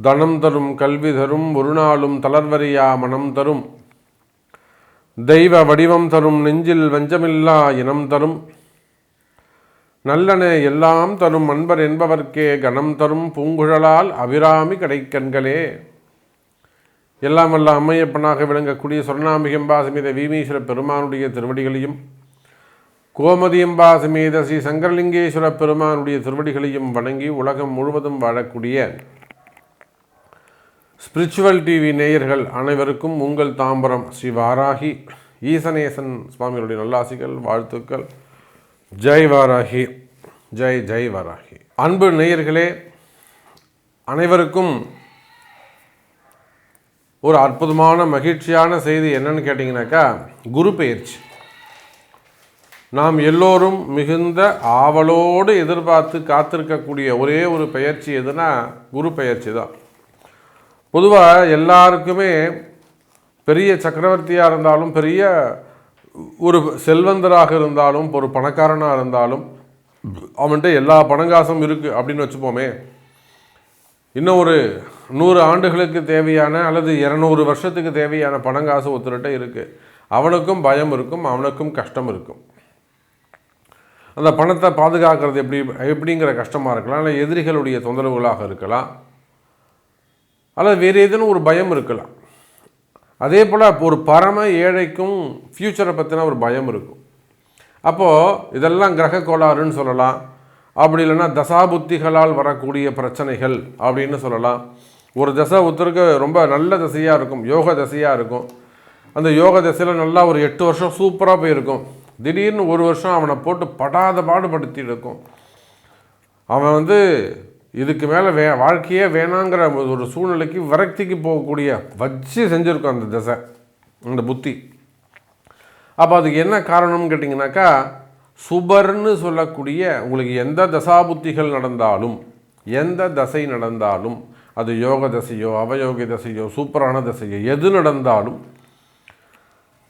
தனம் தரும் கல்வி தரும் ஒரு நாளும் தளர்வரியா மனம் தரும் தெய்வ வடிவம் தரும் நெஞ்சில் வஞ்சமில்லா இனம் தரும். நல்லன எல்லாம் தரும் அன்பர் என்பவர்க்கே கணம் தரும் பூங்குழலால் அபிராமி கடைக்கண்களே எல்லாம் வல்ல அம்மையப்பனாக விளங்கக்கூடிய சொர்ணாம்பிகம்பா சமேத வீமீஸ்வர பெருமானுடைய திருவடிகளையும் கோமதியம்பா சமேத ஸ்ரீ சங்கரலிங்கேஸ்வர பெருமானுடைய திருவடிகளையும் வணங்கி உலகம் முழுவதும் வாழக்கூடிய ஸ்பிரிச்சுவல் டிவி நேயர்கள் அனைவருக்கும் உங்கள் தாம்பரம் ஸ்ரீ வாராகி. ஈசனேசன் சுவாமிகளுடைய நல்லாசிகள் வாழ்த்துக்கள். ஜெய் வாராகி ஜெய் ஜெய் வாராகி. அன்பு நேயர்களே அனைவருக்கும் ஒரு அற்புதமான மகிழ்ச்சியான செய்தி என்னன்னு கேட்டிங்கனாக்கா குரு பயிற்சி நாம் எல்லோரும் மிகுந்த ஆவலோடு எதிர்பார்த்து காத்திருக்கக்கூடிய ஒரே ஒரு பயிற்சி எதுனா குரு பயிற்சி தான். பொதுவாக எல்லாருக்குமே பெரிய சக்கரவர்த்தியாக இருந்தாலும் பெரிய ஒரு செல்வந்தராக இருந்தாலும் ஒரு பணக்காரனாக இருந்தாலும் அவன்கிட்ட எல்லா பணங்காசும் இருக்குது அப்படின்னு வச்சுப்போமே. இன்னும் ஒரு நூறு ஆண்டுகளுக்கு தேவையான அல்லது இரநூறு வருஷத்துக்கு தேவையான பணங்காசு ஒருத்தர்கிட்ட இருக்குது அவனுக்கும் பயம் இருக்கும் அவனுக்கும் கஷ்டம் இருக்கும். அந்த பணத்தை பாதுகாக்கிறது எப்படி எப்படிங்கிற கஷ்டமாக இருக்கலாம் இல்லை எதிரிகளுடைய தொந்தரவுகளாக இருக்கலாம் அல்லது வேறு ஏதேனும் ஒரு பயம் இருக்கலாம். அதே போல் ஒரு பரம ஏழைக்கும் ஃப்யூச்சரை பற்றின ஒரு பயம் இருக்கும். அப்போது இதெல்லாம் கிரக கோளாறுன்னு சொல்லலாம். அப்படி இல்லைன்னா தசாபுத்திகளால் வரக்கூடிய பிரச்சனைகள் அப்படின்னு சொல்லலாம். ஒரு தசை ஒருத்தருக்கு ரொம்ப நல்ல தசையாக இருக்கும் யோக தசையாக இருக்கும். அந்த யோக தசையில் நல்லா ஒரு எட்டு வருஷம் சூப்பராக போயிருக்கும். திடீர்னு ஒரு வருஷம் அவனை போட்டு படாத பாடுபடுத்தி இருக்கும். அவன் வந்து இதுக்கு மேலே வே வாழ்க்கையே வேணாங்கிற ஒரு சூழ்நிலைக்கு விரக்திக்கு போகக்கூடிய வச்சு செஞ்சுருக்கோம் அந்த திசை அந்த புத்தி. அப்போ அதுக்கு என்ன காரணம்னு கேட்டிங்கனாக்கா சுபர்னு சொல்லக்கூடிய உங்களுக்கு எந்த தசாபுத்திகள் நடந்தாலும் எந்த தசை நடந்தாலும் அது யோக தசையோ அவயோக தசையோ சூப்பரான தசையோ எது நடந்தாலும்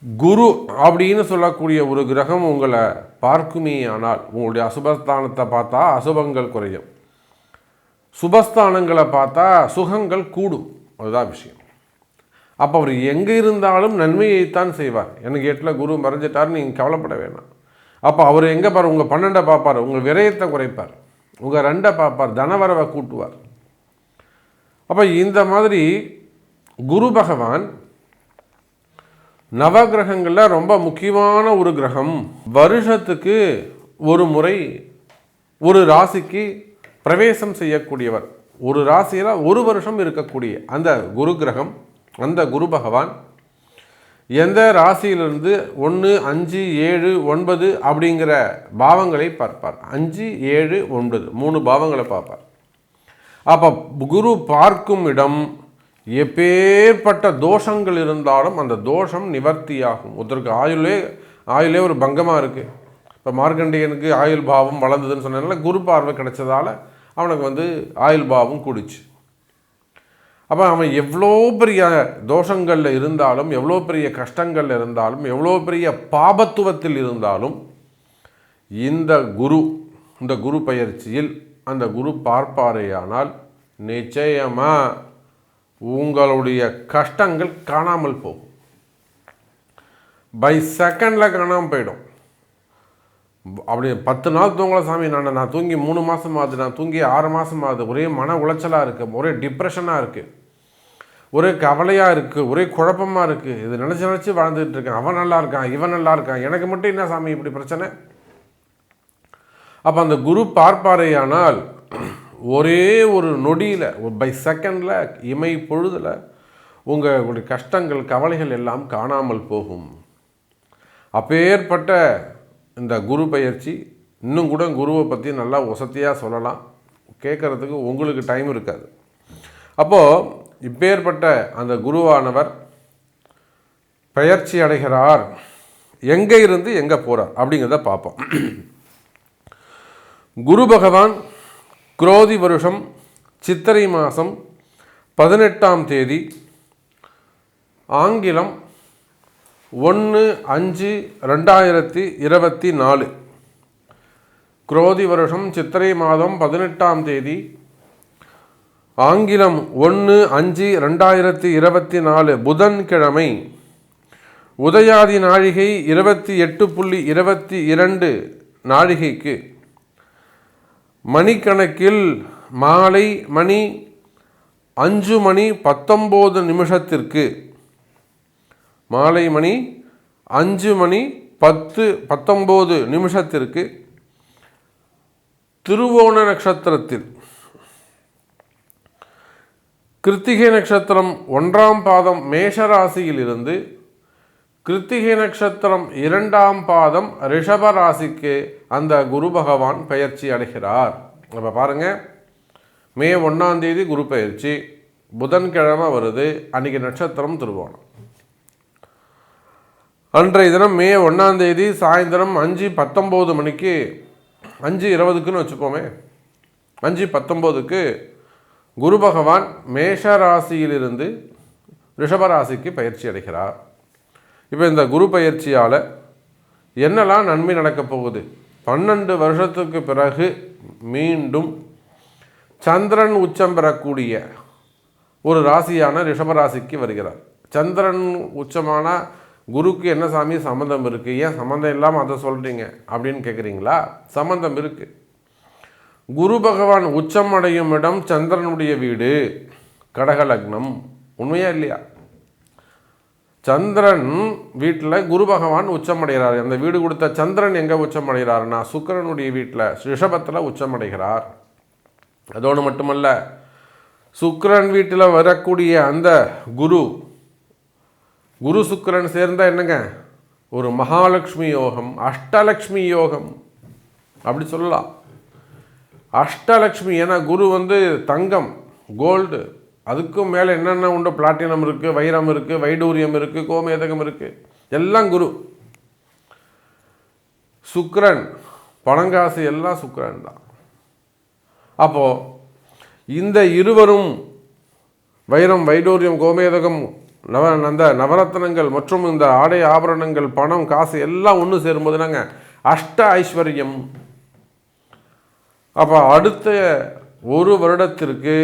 குரு அப்படின்னு சொல்லக்கூடிய ஒரு கிரகம் உங்களை பார்க்குமே ஆனால் உங்களுடைய அசுபஸ்தானத்தை பார்த்தா அசுபங்கள் குறையும். சுபஸ்தானங்களை பார்த்தா சுகங்கள் கூடும். அதுதான் விஷயம். அப்போ அவர் எங்கே இருந்தாலும் நன்மையைத்தான் செய்வார். எனக்கு எட்டில் குரு மறைஞ்சிட்டார் நீங்கள் கவலைப்பட வேணாம். அப்போ அவர் எங்கே பார் உங்கள் பன்னெண்டை பார்ப்பார் உங்கள் விரயத்தை குறைப்பார். உங்கள் ரெண்டை பார்ப்பார் தனவரவை கூட்டுவார். அப்போ இந்த மாதிரி குரு பகவான் நவகிரகங்களில் ரொம்ப முக்கியமான ஒரு கிரகம். வருஷத்துக்கு ஒரு முறை ஒரு ராசிக்கு பிரவேசம் செய்யக்கூடியவர். ஒரு ராசியில் ஒரு வருஷம் இருக்கக்கூடிய அந்த குரு கிரகம் அந்த குரு பகவான் எந்த ராசியிலிருந்து ஒன்று அஞ்சு ஏழு ஒன்பது அப்படிங்கிற பாவங்களை பார்ப்பார். அஞ்சு ஏழு ஒன்பது மூணு பாவங்களை பார்ப்பார். அப்போ குரு பார்க்கும் இடம் எப்பேற்பட்ட தோஷங்கள் இருந்தாலும் அந்த தோஷம் நிவர்த்தியாகும். ஒருத்தருக்கு ஆயுளே ஆயுளே ஒரு பங்கமாக இருக்குது இப்போ மார்க்கண்டேயனுக்கு ஆயுள் பாவம் வளர்ந்ததுன்னு சொன்னதுனால குரு பார்வை கிடைச்சதால அவனுக்கு வந்து ஆயுள் பாவம் கூடிச்சு. அப்போ அவன் எவ்வளோ பெரிய தோஷங்களில் இருந்தாலும் எவ்வளோ பெரிய கஷ்டங்களில் இருந்தாலும் எவ்வளோ பெரிய பாபத்துவத்தில் இருந்தாலும் இந்த குரு இந்த குரு பயிற்சியில் அந்த குரு பார்ப்பாரேயானால் நிச்சயமாக உங்களுடைய கஷ்டங்கள் காணாமல் போகும். பை செகண்டில் காணாமல் போயிடும். அப்படி பத்து நாள் தூங்கல சாமி நான் நான் தூங்கி மூணு மாதம் ஆகுது நான் தூங்கி ஆறு மாதம் ஆகுது. ஒரே மன உளைச்சலாக இருக்குது ஒரே டிப்ரெஷனாக இருக்குது ஒரே கவலையாக இருக்குது ஒரே குழப்பமாக இருக்குது இது நினச்சி நினச்சி வாழ்ந்துட்டு இருக்கேன். அவன் நல்லா இருக்கான் இவன் நல்லா இருக்கான். எனக்கு மட்டும் என்ன சாமி இப்படி பிரச்சனை? அப்போ அந்த குரு பார்ப்பாரையானால் ஒரே ஒரு நொடியில் பை செகண்டில் இமை பொழுதில் உங்களுடைய கஷ்டங்கள் கவலைகள் எல்லாம் காணாமல் போகும். அப்பேற்பட்ட இந்த குரு பயிற்சி இன்னும் கூட குருவை பற்றி நல்லா வசதியாக சொல்லலாம். கேட்குறதுக்கு உங்களுக்கு டைம் இருக்காது. அப்போது இப்பேற்பட்ட அந்த குருவானவர் பயிற்சி அடைகிறார். எங்கே இருந்து எங்கே போகிறார் அப்படிங்கிறத பார்ப்போம். குரு பகவான் குரோதி வருஷம் சித்திரை மாதம் பதினெட்டாம் தேதி ஆங்கிலம் ஒன்று அஞ்சு ரெண்டாயிரத்தி இருபத்தி நாலு. குரோதி வருஷம் சித்திரை மாதம் பதினெட்டாம் தேதி ஆங்கிலம் ஒன்று அஞ்சு ரெண்டாயிரத்தி இருபத்தி நாலு புதன்கிழமை உதயாதி நாழிகை இருபத்தி எட்டு புள்ளி இருபத்தி இரண்டு நாழிகைக்கு. மணிக்கணக்கில் மாலை மணி அஞ்சு மணி பத்தொம்போது நிமிஷத்திற்கு. மாலை மணி அஞ்சு மணி பத்து பத்தொம்போது நிமிஷத்திற்கு திருவோண நட்சத்திரத்தில். கிருத்திகை நட்சத்திரம் ஒன்றாம் பாதம் மேஷராசியிலிருந்து கிருத்திகை நட்சத்திரம் இரண்டாம் பாதம் ரிஷப ராசிக்கு அந்த குரு பகவான் பெயர்ச்சி அடைகிறார். அப்போ பாருங்க மே ஒன்றாம் தேதி குரு பயிற்சி புதன்கிழமை வருது அன்னைக்கு நட்சத்திரம் திருவோணம். அன்றைய தினம் மே ஒன்றாம் தேதி சாயந்தரம் அஞ்சு பத்தொம்போது மணிக்கு அஞ்சு இருபதுக்குன்னு வச்சுப்போமே அஞ்சு பத்தொம்போதுக்கு குரு பகவான் மேஷ ராசியிலிருந்து ரிஷபராசிக்கு பயிற்சி அடைகிறார். இப்போ இந்த குரு பயிற்சியால் என்னெல்லாம் நன்மை நடக்கப் போகுது? பன்னெண்டு வருஷத்துக்கு பிறகு மீண்டும் சந்திரன் உச்சம் பெறக்கூடிய ஒரு ராசியான ரிஷபராசிக்கு வருகிறார். சந்திரன் உச்சமான குருக்கு என்ன சாமி சம்மந்தம் இருக்குது ஏன் சம்மந்தம் இல்லாமல் அதை சொல்கிறீங்க அப்படின்னு கேட்குறீங்களா சம்மந்தம் இருக்குது குரு பகவான் உச்சம் அடையும் இடம் சந்திரனுடைய வீடு கடக லக்னம். உண்மையா இல்லையா? சந்திரன் வீட்டில் குரு பகவான் உச்சம் அடைகிறார் அந்த வீடு கொடுத்த சந்திரன் எங்கே உச்சம் சுக்கரனுடைய சுக்கிரனுடைய வீட்டில் ரிஷபத்தில் உச்சமடைகிறார். அதோடு மட்டுமல்ல சுக்கரன் வீட்டில் வரக்கூடிய அந்த குரு குரு சுக்கிரன் சேர்ந்தால் என்னங்க? ஒரு மகாலட்சுமி யோகம் அஷ்டலக்ஷ்மி யோகம். அப்படி சொல்லலாம். அஷ்டலக்ஷ்மி ஏன்னா குரு வந்து தங்கம் கோல்டு. அதுக்கும் மேலே என்னென்ன உண்டு பிளாட்டினம் இருக்குது வைரம் இருக்குது வைடூரியம் இருக்குது கோமேதகம் இருக்குது எல்லாம் குரு. சுக்ரன் பணங்காசு எல்லாம் சுக்ரன் தான். அப்போது இந்த இருவரும் வைரம் வைடூரியம் கோமேதகம் நவ அந்த நவரத்னங்கள் மற்றும் இந்த ஆடை ஆபரணங்கள் பணம் காசு எல்லாம் ஒன்று சேரும்போது நாங்கள் அஷ்ட ஐஸ்வர்யம். அப்போ அடுத்த ஒரு வருடத்திற்கு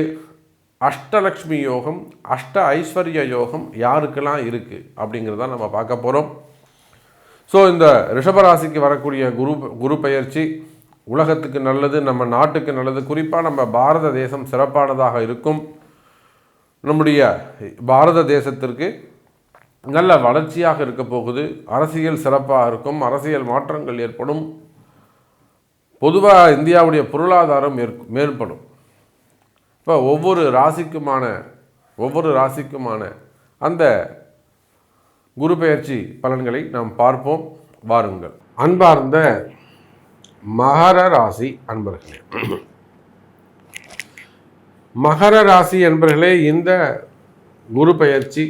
அஷ்டலக்ஷ்மி யோகம் அஷ்ட ஐஸ்வர்ய யோகம் யாருக்கெல்லாம் இருக்குது அப்படிங்கிறத நம்ம பார்க்க போகிறோம் ஸோ இந்த ரிஷபராசிக்கு வரக்கூடிய குரு குரு பயிற்சி உலகத்துக்கு நல்லது நம்ம நாட்டுக்கு நல்லது குறிப்பாக நம்ம பாரத தேசம் சிறப்பானதாக இருக்கும். நம்முடைய பாரத தேசத்திற்கு நல்ல வளர்ச்சியாக இருக்க போகுது. அரசியல் சிறப்பாக இருக்கும் அரசியல் மாற்றங்கள் ஏற்படும். பொதுவாக இந்தியாவுடைய பொருளாதாரம் மேற்- மேற்படும். இப்போ ஒவ்வொரு ராசிக்குமான ஒவ்வொரு ராசிக்குமான அந்த குரு பெயர்ச்சி பலன்களை நாம் பார்ப்போம். வாருங்கள். அன்பார்ந்த மகர ராசி அன்பர்களே. மகர ராசி அன்பர்களே இந்த குரு பெயர்ச்சி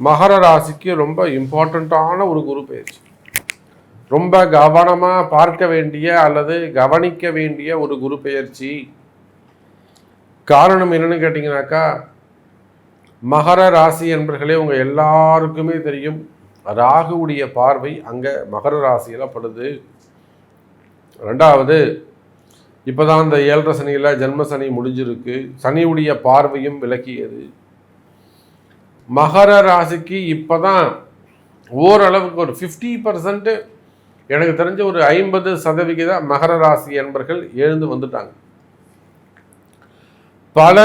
மகர ராசிக்கு ரொம்ப இம்பார்ட்டண்ட்டான ஒரு குரு பெயர்ச்சி. ரொம்ப கவனமாக பார்க்க வேண்டிய அல்லது கவனிக்க வேண்டிய ஒரு குரு பெயர்ச்சி காரணம் என்னன்னு கேட்டிங்கனாக்கா மகர ராசி என்பர்களே உங்கள் எல்லாருக்குமே தெரியும் ராகுவுடைய பார்வை அங்கே மகர ராசியில் படுது. ரெண்டாவது இப்போ தான் இந்த ஏழரை சனியில் ஜென்ம சனி முடிஞ்சிருக்கு. சனியுடைய பார்வையும் விலக்கியது மகர ராசிக்கு இப்போ தான் ஓரளவுக்கு ஒரு ஃபிஃப்டி பர்சன்ட்டு எனக்கு தெரிஞ்ச ஒரு ஐம்பது சதவிகித மகர ராசி என்பர்கள் எழுந்து வந்துட்டாங்க. பல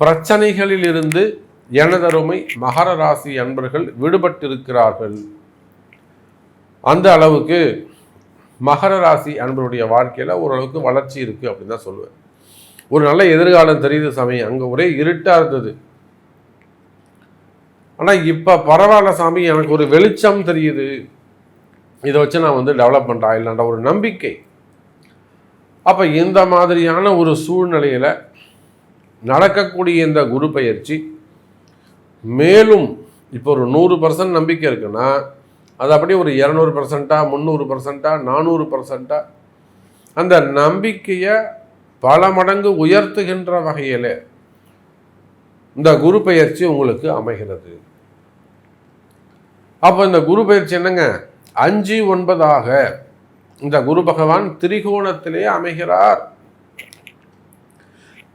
பிரச்சனைகளில் இருந்து எனதருமை மகர ராசி அன்பர்கள் விடுபட்டிருக்கிறார்கள். அந்த அளவுக்கு மகர ராசி அன்பருடைய வாழ்க்கையில் ஓரளவுக்கு வளர்ச்சி இருக்குது அப்படின்னு தான் சொல்லுவேன். ஒரு நல்ல எதிர்காலம் தெரியுது சமயம் அங்கே ஒரே இருட்டாக இருந்தது. ஆனால் இப்போ பரவாயில்ல சாமி. எனக்கு ஒரு வெளிச்சம் தெரியுது. இதை வச்சு நான் வந்து டெவலப் பண்ணுறேன் இல்லைன்ற ஒரு நம்பிக்கை. அப்போ இந்த மாதிரியான ஒரு சூழ்நிலையில் நடக்கக்கூடிய இந்த குரு பயிற்சி மேலும் இப்போ ஒரு நூறு பர்சன்ட் நம்பிக்கை இருக்குன்னா அது அப்படியே ஒரு இரநூறு பர்சண்ட்டாக முந்நூறு பர்சண்ட்டாக நானூறு பர்சண்ட்டாக அந்த நம்பிக்கையை பல மடங்கு உயர்த்துகின்ற வகையில் இந்த குரு பயிற்சி உங்களுக்கு அமைகிறது. அப்போ இந்த குரு பயிற்சி என்னங்க? அஞ்சு ஒன்பதாக இந்த குரு பகவான் திரிகோணத்திலே அமைகிறார்.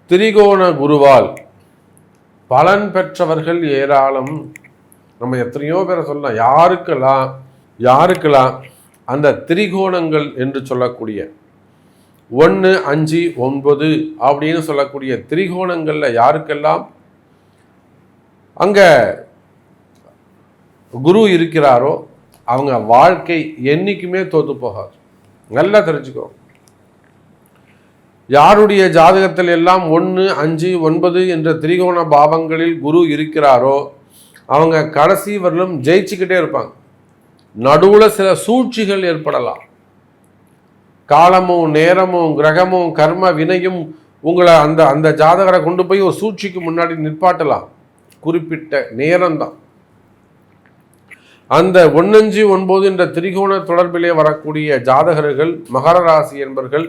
திரிகோண குருவால் பலன் பெற்றவர்கள் ஏராளம். நம்ம எத்தனையோ பேரை சொல்லலாம். யாருக்கெல்லாம் யாருக்கெல்லாம் அந்த திரிகோணங்கள் என்று சொல்லக்கூடிய ஒன்று அஞ்சு ஒன்பது அப்படின்னு சொல்லக்கூடிய திரிகோணங்களில் யாருக்கெல்லாம் அங்கே குரு இருக்கிறாரோ அவங்க வாழ்க்கை என்றைக்குமே தோத்து போகாது. நல்லா தெரிஞ்சுக்கோ. யாருடைய ஜாதகத்தில் எல்லாம் ஒன்று அஞ்சு ஒன்பது என்ற திரிகோண பாவங்களில் குரு இருக்கிறாரோ அவங்க கடைசி வரலும் ஜெயிச்சுக்கிட்டே இருப்பாங்க. நடுவில் சில சூழ்ச்சிகள் ஏற்படலாம். காலமும் நேரமும் கிரகமும் கர்ம வினையும் உங்களை அந்த அந்த ஜாதகரை கொண்டு போய் ஒரு சூழ்ச்சிக்கு முன்னாடி நிற்பாட்டலாம் குறிப்பிட்ட நேரம்தான். அந்த ஒன்னஞ்சு ஒன்பது என்ற திரிகோண தொடர்பிலே வரக்கூடிய ஜாதகர்கள் மகர ராசி என்பர்கள்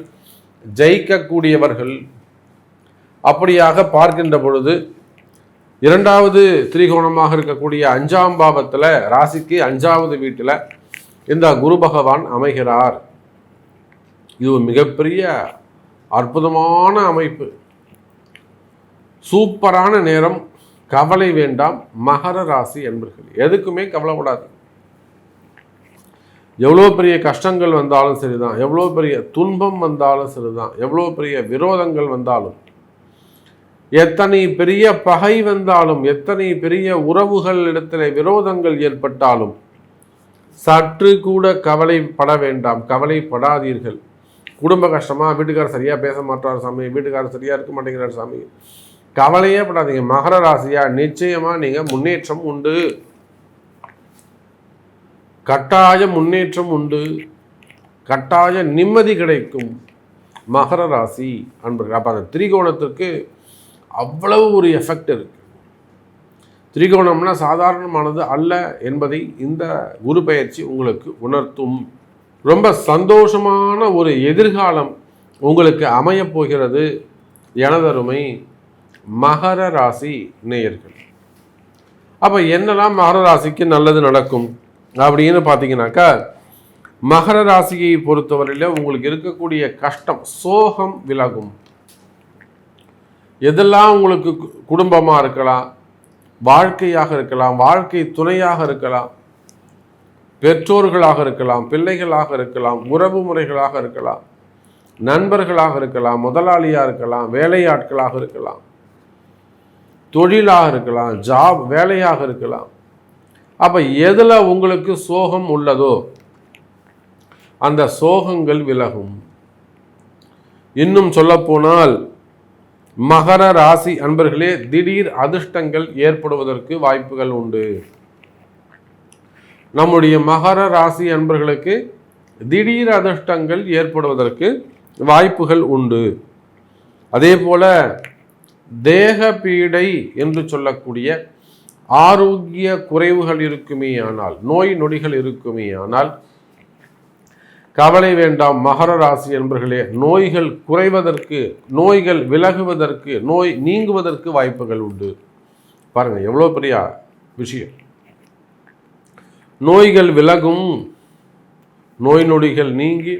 ஜெயிக்கக்கூடியவர்கள் அப்படியாக பார்க்கின்ற பொழுது இரண்டாவது திரிகோணமாக இருக்கக்கூடிய அஞ்சாம் பாவத்தில் ராசிக்கு அஞ்சாவது வீட்டில் இந்த குரு பகவான் அமைகிறார். இது ஒரு மிகப்பெரிய அற்புதமான அமைப்பு. சூப்பரான நேரம் கவலை வேண்டாம் மகர ராசி என்பர்கள். எதுக்குமே கவலைப்படாது எவ்வளோ பெரிய கஷ்டங்கள் வந்தாலும் சரிதான். எவ்வளோ பெரிய துன்பம் வந்தாலும் சரிதான். எவ்வளோ பெரிய விரோதங்கள் வந்தாலும். எத்தனை பெரிய பகை வந்தாலும் எத்தனை பெரிய உறவுகள் இடத்துல விரோதங்கள் ஏற்பட்டாலும் சற்று கூட கவலைப்பட வேண்டாம். கவலைப்படாதீர்கள். குடும்ப கஷ்டமாக வீட்டுக்காரர் சரியாக பேச மாட்டார் சாமி. வீட்டுக்காரர் சரியாக இருக்க மாட்டேங்கிறார் சாமி. கவலையே படாதீங்க. மகர ராசியா? நிச்சயமாக நீங்கள் முன்னேற்றம் உண்டு. கட்டாய முன்னேற்றம் உண்டு. கட்டாய நிம்மதி கிடைக்கும். மகர ராசி அன்பர்கள் அப்போ அந்த திரிகோணத்திற்கு அவ்வளவு ஒரு எஃபெக்ட் இருக்கு. திரிகோணம்னா சாதாரணமானது அல்ல என்பதை இந்த குரு பயிற்சி உங்களுக்கு உணர்த்தும். ரொம்ப சந்தோஷமான ஒரு எதிர்காலம் உங்களுக்கு அமையப் போகிறது. எனதருமை மகர ராசி நேயர்கள். அப்போ என்னெல்லாம் மகர ராசிக்கு நல்லது நடக்கும்? அப்படின்னு பார்த்தீங்கன்னாக்கா மகர ராசியை பொறுத்தவரையில் உங்களுக்கு இருக்கக்கூடிய கஷ்டம் சோகம் விலகும். எதெல்லாம் உங்களுக்கு குடும்பமாக இருக்கலாம் வாழ்க்கையாக இருக்கலாம் வாழ்க்கை துணையாக இருக்கலாம் பெற்றோர்களாக இருக்கலாம் பிள்ளைகளாக இருக்கலாம் உறவு முறைகளாக இருக்கலாம் நண்பர்களாக இருக்கலாம் முதலாளியாக இருக்கலாம் வேலையாட்களாக இருக்கலாம் தொழிலாக இருக்கலாம் ஜாப் வேலையாக இருக்கலாம். அப்போ எதில் உங்களுக்கு சோகம் உள்ளதோ அந்த சோகங்கள் விலகும். இன்னும் சொல்லப்போனால் மகர ராசி அன்பர்களே திடீர் அதிர்ஷ்டங்கள் ஏற்படுவதற்கு வாய்ப்புகள் உண்டு. நம்முடைய மகர ராசி அன்பர்களுக்கு திடீர் அதிர்ஷ்டங்கள் ஏற்படுவதற்கு வாய்ப்புகள் உண்டு. அதே போல தேக பீடை என்று சொல்லக்கூடிய ஆரோக்கிய குறைவுகள் இருக்குமே ஆனால் நோய் நொடிகள் இருக்குமே ஆனால் கவலை வேண்டாம். மகர ராசி என்பர்களே நோய்கள் குறைவதற்கு நோய்கள் விலகுவதற்கு நோய் நீங்குவதற்கு வாய்ப்புகள் உண்டு. பாருங்கள் எவ்வளோ பெரிய விஷயம். நோய்கள் விலகும் நோய் நொடிகள் நீங்கி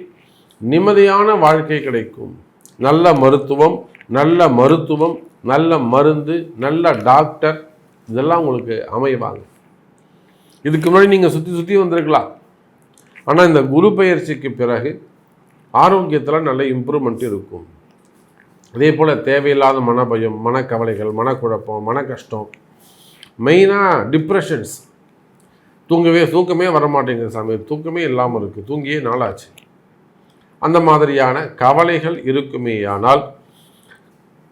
நிம்மதியான வாழ்க்கை கிடைக்கும். நல்ல மருத்துவம் நல்ல மருத்துவம் நல்ல மருந்து நல்ல டாக்டர் இதெல்லாம் உங்களுக்கு அமைவாங்க. இதுக்கு முன்னாடி நீங்கள் சுற்றி சுற்றி வந்திருக்கலாம். ஆனால் இந்த குரு பயிற்சிக்கு பிறகு ஆரோக்கியத்தில் நல்ல இம்ப்ரூவ்மெண்ட் இருக்கும். அதே போல் தேவையில்லாத மனபயம் மனக்கவலைகள் மனக்குழப்பம் மன கஷ்டம் மெயினாக டிப்ரெஷன்ஸ் தூங்கவே தூக்கமே வரமாட்டேங்குது சாமி. தூக்கமே இல்லாமல் இருக்குது தூங்கியே நாளாச்சு. அந்த மாதிரியான கவலைகள் இருக்குமேயானால்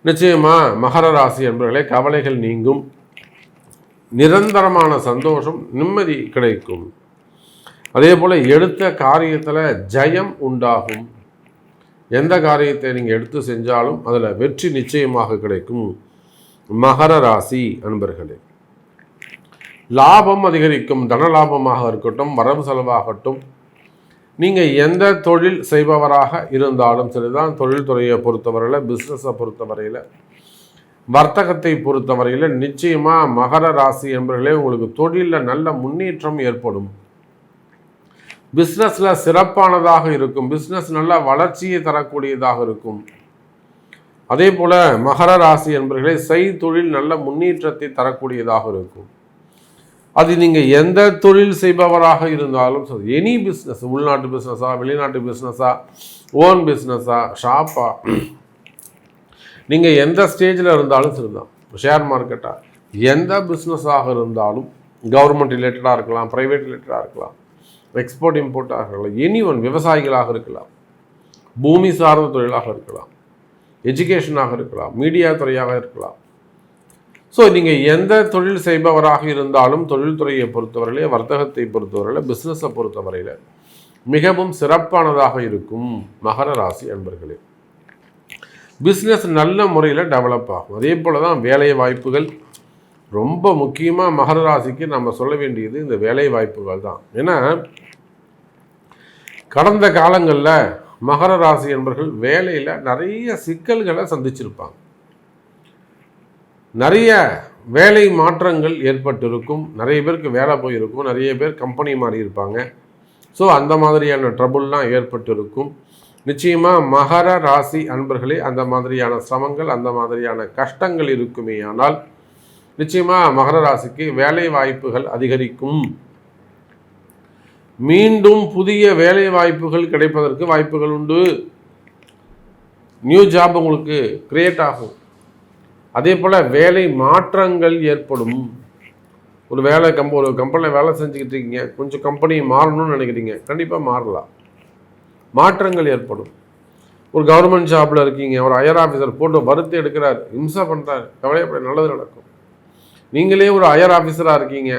நிச்சயமாக மகர ராசி என்பவர்களே கவலைகள் நீங்கும். நிரந்தரமான சந்தோஷம் நிம்மதி கிடைக்கும். அதே போல் எடுத்த காரியத்தில் ஜெயம் உண்டாகும். எந்த காரியத்தை நீங்கள் எடுத்து செஞ்சாலும் அதில் வெற்றி நிச்சயமாக கிடைக்கும். மகர ராசி அன்பர்களே லாபம் அதிகரிக்கும் தன லாபமாக இருக்கட்டும் வரவு செலவாகட்டும் நீங்கள் எந்த தொழில் செய்பவராக இருந்தாலும் சரிதான். தொழில்துறையை பொறுத்தவரையில் பிஸ்னஸை பொறுத்தவரையில் வர்த்தகத்தை பொறுத்தவரையில் நிச்சயமாக மகர ராசி என்பவர்களே உங்களுக்கு தொழிலில் நல்ல முன்னேற்றம் ஏற்படும். பிஸ்னஸில் சிறப்பானதாக இருக்கும். பிஸ்னஸ் நல்ல வளர்ச்சியை தரக்கூடியதாக இருக்கும். அதே போல் மகர ராசி என்பவர்களே செய்தொழில் நல்ல முன்னேற்றத்தை தரக்கூடியதாக இருக்கும். அது நீங்கள் எந்த தொழில் செய்பவராக இருந்தாலும் சரி எனி பிஸ்னஸ் உள்நாட்டு பிஸ்னஸா வெளிநாட்டு பிஸ்னஸா ஓன் பிஸ்னஸா ஷாப்பா நீங்கள் எந்த ஸ்டேஜில் இருந்தாலும் சரிதான். ஷேர் மார்க்கெட்டாக எந்த பிஸ்னஸாக இருந்தாலும் கவர்மெண்ட் ரிலேட்டடாக இருக்கலாம் ப்ரைவேட் ரிலேட்டடாக இருக்கலாம் எக்ஸ்போர்ட் இம்போர்ட்டாக இருக்கலாம் எனி ஒன் விவசாயிகளாக இருக்கலாம் பூமி சார்ந்த தொழிலாக இருக்கலாம் எஜுகேஷனாக இருக்கலாம் மீடியா துறையாக இருக்கலாம். ஸோ நீங்கள் எந்த தொழில் செய்பவராக இருந்தாலும் தொழில்துறையை பொறுத்தவரையிலே வர்த்தகத்தை பொறுத்தவரையில் பிஸ்னஸை பொறுத்தவரையில் மிகவும் சிறப்பானதாக இருக்கும் மகர ராசி அன்பர்களே. பிஸ்னஸ் நல்ல முறையில் டெவலப் ஆகும். அதே போல் தான் வேலை வாய்ப்புகள். ரொம்ப முக்கியமாக மகர ராசிக்கு நம்ம சொல்ல வேண்டியது இந்த வேலை வாய்ப்புகள் தான். ஏன்னா கடந்த காலங்களில் மகர ராசி என்பர்கள் வேலையில் நிறைய சிக்கல்களை சந்திச்சிருப்பாங்க. நிறைய வேலை மாற்றங்கள் ஏற்பட்டிருக்கும். நிறைய பேருக்கு வேலை போயிருக்கும். நிறைய பேர் கம்பெனி மாறி இருப்பாங்க. ஸோ அந்த மாதிரியான ட்ரபுள்லாம் ஏற்பட்டிருக்கும். நிச்சயமாக மகர ராசி அன்பர்களே அந்த மாதிரியான சிரமங்கள் அந்த மாதிரியான கஷ்டங்கள் இருக்குமே ஆனால் நிச்சயமாக மகர ராசிக்கு வேலை வாய்ப்புகள் அதிகரிக்கும். மீண்டும் புதிய வேலை வாய்ப்புகள் கிடைப்பதற்கு வாய்ப்புகள் உண்டு. நியூ ஜாப் உங்களுக்கு கிரியேட் ஆகும். அதே போல் வேலை மாற்றங்கள் ஏற்படும். ஒரு வேலை கம்ப ஒரு கம்பெனியில் வேலை செஞ்சுக்கிட்டு இருக்கீங்க. கொஞ்சம் கம்பெனி மாறணும்னு நினைக்கிறீங்க. கண்டிப்பாக மாறலாம். மாற்றங்கள் ஏற்படும். ஒரு கவர்மெண்ட் ஜாப்பில் இருக்கீங்க ஒரு அயர் ஆஃபீஸர் போட்டு வருத்தி எடுக்கிறார் இம்சா பண்ணுறாரு கவலையப்பட நல்லது நடக்கும். நீங்களே ஒரு அயர் ஆஃபீஸராக இருக்கீங்க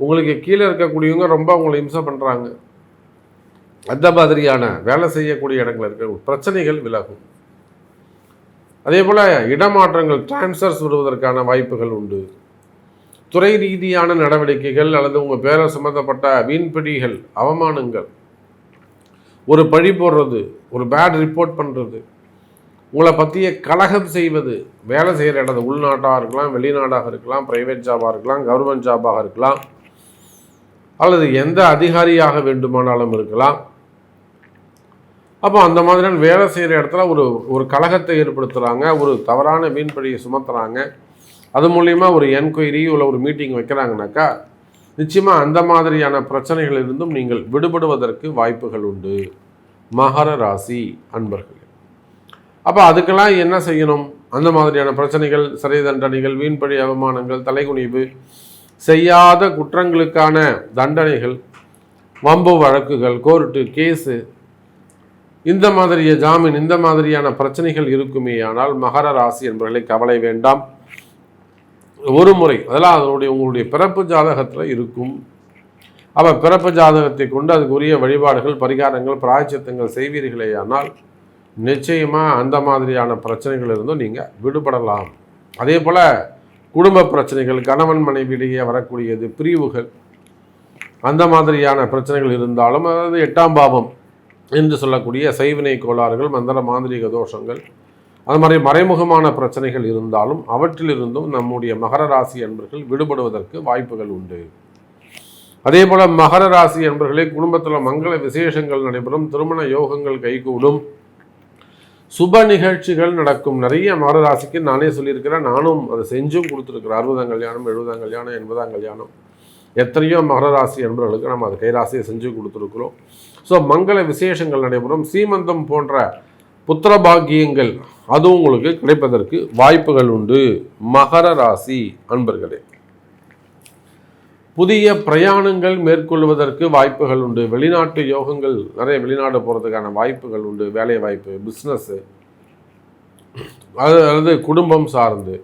உங்களுக்கு கீழே இருக்கக்கூடியவங்க ரொம்ப உங்களை இம்சா பண்ணுறாங்க அந்த மாதிரியான வேலை செய்யக்கூடிய இடங்கள் இருக்க பிரச்சனைகள் விலகும். அதே போல் இடமாற்றங்கள் டிரான்ஸ்ஃபர்ஸ் வருவதற்கான வாய்ப்புகள் உண்டு. துறை ரீதியான நடவடிக்கைகள் அல்லது உங்கள் பேரை சம்மந்தப்பட்ட வீண்பிடிகள் அவமானங்கள் ஒரு பழி போடுறது ஒரு பேட் ரிப்போர்ட் பண்ணுறது உங்களை பற்றிய கலகம் செய்வது வேலை செய்கிற இடத்து உள்நாட்டாக இருக்கலாம் வெளிநாடாக இருக்கலாம் ப்ரைவேட் ஜாபாக இருக்கலாம் கவர்மெண்ட் ஜாபாக இருக்கலாம் அல்லது எந்த அதிகாரியாக வேண்டுமானாலும் இருக்கலாம். அப்போ அந்த மாதிரியான வேலை செய்கிற இடத்துல ஒரு ஒரு கழகத்தை ஏற்படுத்துகிறாங்க ஒரு தவறான மீன்படியை சுமத்துறாங்க. அது மூலிமா ஒரு என்கொயரி இல்லை ஒரு மீட்டிங் வைக்கிறாங்கனாக்கா நிச்சயமாக அந்த மாதிரியான பிரச்சனைகளிலிருந்தும் நீங்கள் விடுபடுவதற்கு வாய்ப்புகள் உண்டு. மகர ராசி அன்பர்கள். அப்போ அதுக்கெல்லாம் என்ன செய்யணும்? அந்த மாதிரியான பிரச்சனைகள் சிறை தண்டனைகள் வீண்படி அவமானங்கள் தலைகுனிவு செய்யாத குற்றங்களுக்கான தண்டனைகள் வம்பு வழக்குகள் கோர்ட்டு கேஸு இந்த மாதிரிய ஜாமீன் இந்த மாதிரியான பிரச்சனைகள் இருக்குமே. ஆனால் மகர ராசி என்பவர்களை கவலை வேண்டாம். ஒரு முறை அதெல்லாம் அதனுடைய உங்களுடைய பிறப்பு ஜாதகத்தில் இருக்கும். அப்போ பிறப்பு ஜாதகத்தை கொண்டு அதுக்குரிய வழிபாடுகள் பரிகாரங்கள் பிராய்ச்சித்தங்கள் செய்வீர்களே ஆனால் நிச்சயமாக அந்த மாதிரியான பிரச்சனைகள் இருந்தும் நீங்கள் விடுபடலாம். அதே போல் குடும்ப பிரச்சனைகள் கணவன் மனைவியிடையே வரக்கூடியது பிரிவுகள் அந்த மாதிரியான பிரச்சனைகள் இருந்தாலும் அதாவது எட்டாம் பாவம் என்று சொல்லக்கூடிய சைவினை கோளாறுகள் மந்திர மாந்திரிக தோஷங்கள் அது மாதிரி மறைமுகமான பிரச்சனைகள் இருந்தாலும் அவற்றிலிருந்தும் நம்முடைய மகர ராசி அன்பர்கள் விடுபடுவதற்கு வாய்ப்புகள் உண்டு. அதே போல் மகர ராசி அன்பர்களே குடும்பத்தில் மங்கள விசேஷங்கள் நடைபெறும் திருமண யோகங்கள் கைகூடும் சுப நிகழ்ச்சிகள் நடக்கும். நிறைய மகராசிக்கு நானே சொல்லியிருக்கிறேன் நானும் அதை செஞ்சும் கொடுத்துருக்குறேன். அறுபதாம் கல்யாணம் எழுபதாம் கல்யாணம் எண்பதாம் கல்யாணம். எத்தனையோ மகராசி என்பவர்களுக்கு நம்ம அதை கைராசியை செஞ்சு கொடுத்துருக்குறோம். ஸோ மங்கள விசேஷங்கள் நடைபெறும். சீமந்தம் போன்ற புத்திர பாக்கியங்கள் அதுவும் உங்களுக்கு கிடைப்பதற்கு வாய்ப்புகள் உண்டு. மகர ராசி அன்பர்களே புதிய பிரயாணங்கள் மேற்கொள்வதற்கு வாய்ப்புகள் உண்டு. வெளிநாட்டு யோகங்கள் நிறைய வெளிநாடு போகிறதுக்கான வாய்ப்புகள் உண்டு. வேலை வாய்ப்பு பிஸ்னஸ்ஸு அது அதாவது குடும்பம் சார்ந்து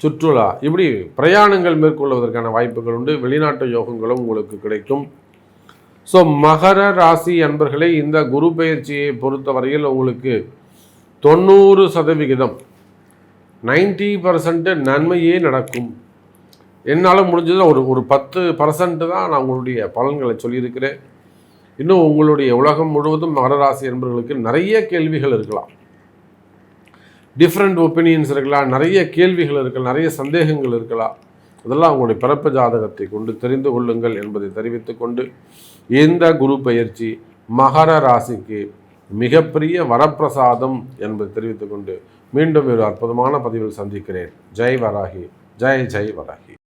சுற்றுலா இப்படி பிரயாணங்கள் மேற்கொள்வதற்கான வாய்ப்புகள் உண்டு. வெளிநாட்டு யோகங்களும் உங்களுக்கு கிடைக்கும். ஸோ மகர ராசி அன்பர்களே இந்த குரு பயிற்சியை பொறுத்தவரையில் உங்களுக்கு தொண்ணூறு சதவிகிதம் நைன்டி பர்சன்ட்டு நன்மையே நடக்கும். என்னால் முடிஞ்சது ஒரு ஒரு பத்து பர்சன்ட் தான் நான் உங்களுடைய பலன்களை சொல்லியிருக்கிறேன். இன்னும் உங்களுடைய உலகம் முழுவதும் மகராசி என்பவர்களுக்கு நிறைய கேள்விகள் இருக்கலாம். டிஃப்ரெண்ட் ஒப்பீனியன்ஸ் இருக்கலாம் நிறைய கேள்விகள் இருக்கலாம் நிறைய சந்தேகங்கள் இருக்கலாம். அதெல்லாம் உங்களுடைய பிறப்பு ஜாதகத்தை கொண்டு தெரிந்து கொள்ளுங்கள் என்பதை தெரிவித்துக்கொண்டு இந்த குரு பயிற்சி மகர ராசிக்கு மிகப்பெரிய வரப்பிரசாதம் என்பதை தெரிவித்துக்கொண்டு மீண்டும் ஒரு அற்புதமான பதிவில் சந்திக்கிறேன். ஜெய் வராகி. ஜெய் ஜெய் வராகி.